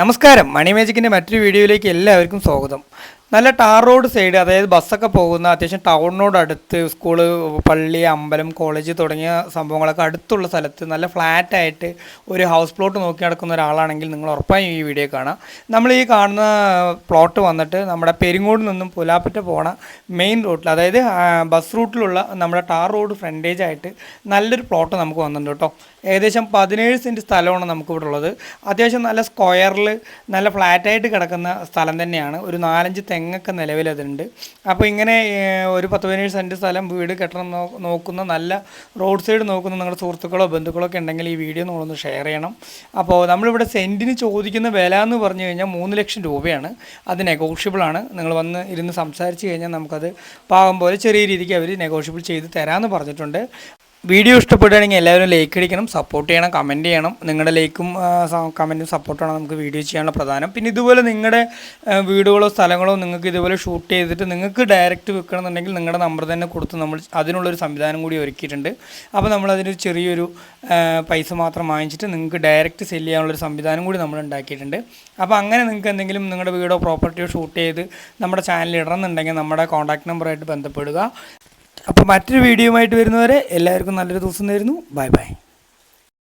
നമസ്കാരം. മണി മാജിക്കിന്റെ മറ്റൊരു വീഡിയോയിലേക്ക് എല്ലാവർക്കും സ്വാഗതം. നല്ല ടാർ റോഡ് സൈഡ് അതായത് ബസ്സൊക്കെ പോകുന്ന അത്യാവശ്യം ടൗണിനോട് അടുത്ത് സ്കൂൾ പള്ളി അമ്പലം കോളേജ് തുടങ്ങിയ സംഭവങ്ങളൊക്കെ അടുത്തുള്ള സ്ഥലത്ത് നല്ല ഫ്ലാറ്റായിട്ട് ഒരു ഹൗസ് പ്ലോട്ട് നോക്കി നടക്കുന്ന ഒരാളാണെങ്കിൽ നിങ്ങൾ ഉറപ്പായും ഈ വീഡിയോ കാണാം. നമ്മൾ ഈ കാണുന്ന പ്ലോട്ട് വന്നിട്ട് നമ്മുടെ പെരിങ്ങോട് നിന്നും പുലാപ്പറ്റ പോണ മെയിൻ റൂട്ടിൽ അതായത് ബസ് റൂട്ടിലുള്ള നമ്മുടെ ടാർ റോഡ് ഫ്രണ്ടേജ് ആയിട്ട് നല്ലൊരു പ്ലോട്ട് നമുക്ക് വന്നിട്ടുണ്ട് കേട്ടോ. ഏകദേശം പതിനേഴ് സെന്റ് സ്ഥലമാണ് നമുക്കിവിടെ ഉള്ളത്. അത്യാവശ്യം നല്ല സ്ക്വയറിൽ നല്ല ഫ്ലാറ്റായിട്ട് കിടക്കുന്ന സ്ഥലം തന്നെയാണ്. ഒരു നാലഞ്ച് തെങ്ങൊക്കെ നിലവിൽ അതുണ്ട് അപ്പോൾ ഇങ്ങനെ ഒരു പത്ത് പതിനേഴ് സെന്റ് സ്ഥലം വീട് കെട്ടണം നോക്കുന്ന നല്ല റോഡ് സൈഡ് നോക്കുന്ന നിങ്ങളുടെ സുഹൃത്തുക്കളോ ബന്ധുക്കളോ ഒക്കെ ഉണ്ടെങ്കിൽ ഈ വീഡിയോ നിങ്ങളൊന്ന് ഷെയർ ചെയ്യണം. അപ്പോൾ നമ്മളിവിടെ സെന്റിന് ചോദിക്കുന്ന വില എന്ന് പറഞ്ഞു കഴിഞ്ഞാൽ മൂന്ന് ലക്ഷം രൂപയാണ്. അത് നെഗോഷ്യബിൾ ആണ്. നിങ്ങൾ വന്ന് ഇരുന്ന് സംസാരിച്ച് കഴിഞ്ഞാൽ നമുക്കത് പാകം പോലെ ചെറിയ രീതിക്ക് അവർ നെഗോഷ്യബിൾ ചെയ്ത് തരാമെന്ന് പറഞ്ഞിട്ടുണ്ട്. വീഡിയോ ഇഷ്ടപ്പെടുകയാണെങ്കിൽ എല്ലാവരും ലൈക്ക് അടിക്കണം സപ്പോർട്ട് ചെയ്യണം കമന്റ് ചെയ്യണം. നിങ്ങളുടെ ലൈക്കും കമന്റും സപ്പോർട്ടാണ് നമുക്ക് വീഡിയോ ചെയ്യാനുള്ള പ്രധാനം. പിന്നെ ഇതുപോലെ നിങ്ങളുടെ വീടുകളോ സ്ഥലങ്ങളോ നിങ്ങൾക്ക് ഇതുപോലെ ഷൂട്ട് ചെയ്തിട്ട് നിങ്ങൾക്ക് ഡയറക്റ്റ് വെക്കണമെന്നുണ്ടെങ്കിൽ നിങ്ങളുടെ നമ്പർ തന്നെ കൊടുത്ത് നമ്മൾ അതിനുള്ളൊരു സംവിധാനം കൂടി ഒരുക്കിയിട്ടുണ്ട്. അപ്പോൾ നമ്മളതിന് ചെറിയൊരു പൈസ മാത്രം വാങ്ങിച്ചിട്ട് നിങ്ങൾക്ക് ഡയറക്റ്റ് സെൽ ചെയ്യാനുള്ളൊരു സംവിധാനം കൂടി നമ്മൾ ഉണ്ടാക്കിയിട്ടുണ്ട്. അപ്പോൾ അങ്ങനെ നിങ്ങൾക്ക് എന്തെങ്കിലും നിങ്ങളുടെ വീടോ പ്രോപ്പർട്ടിയോ ഷൂട്ട് ചെയ്ത് നമ്മുടെ ചാനലിൽ ഇടണമെന്നുണ്ടെങ്കിൽ നമ്മുടെ കോൺടാക്ട് നമ്പറായിട്ട് ബന്ധപ്പെടുക. അപ്പോൾ മറ്റൊരു വീഡിയോ വീഡിയോയുമായിട്ട് വരുന്നവരെ എല്ലാവർക്കും നല്ലൊരു ദിവസം നേരുന്നു ബൈ ബൈ.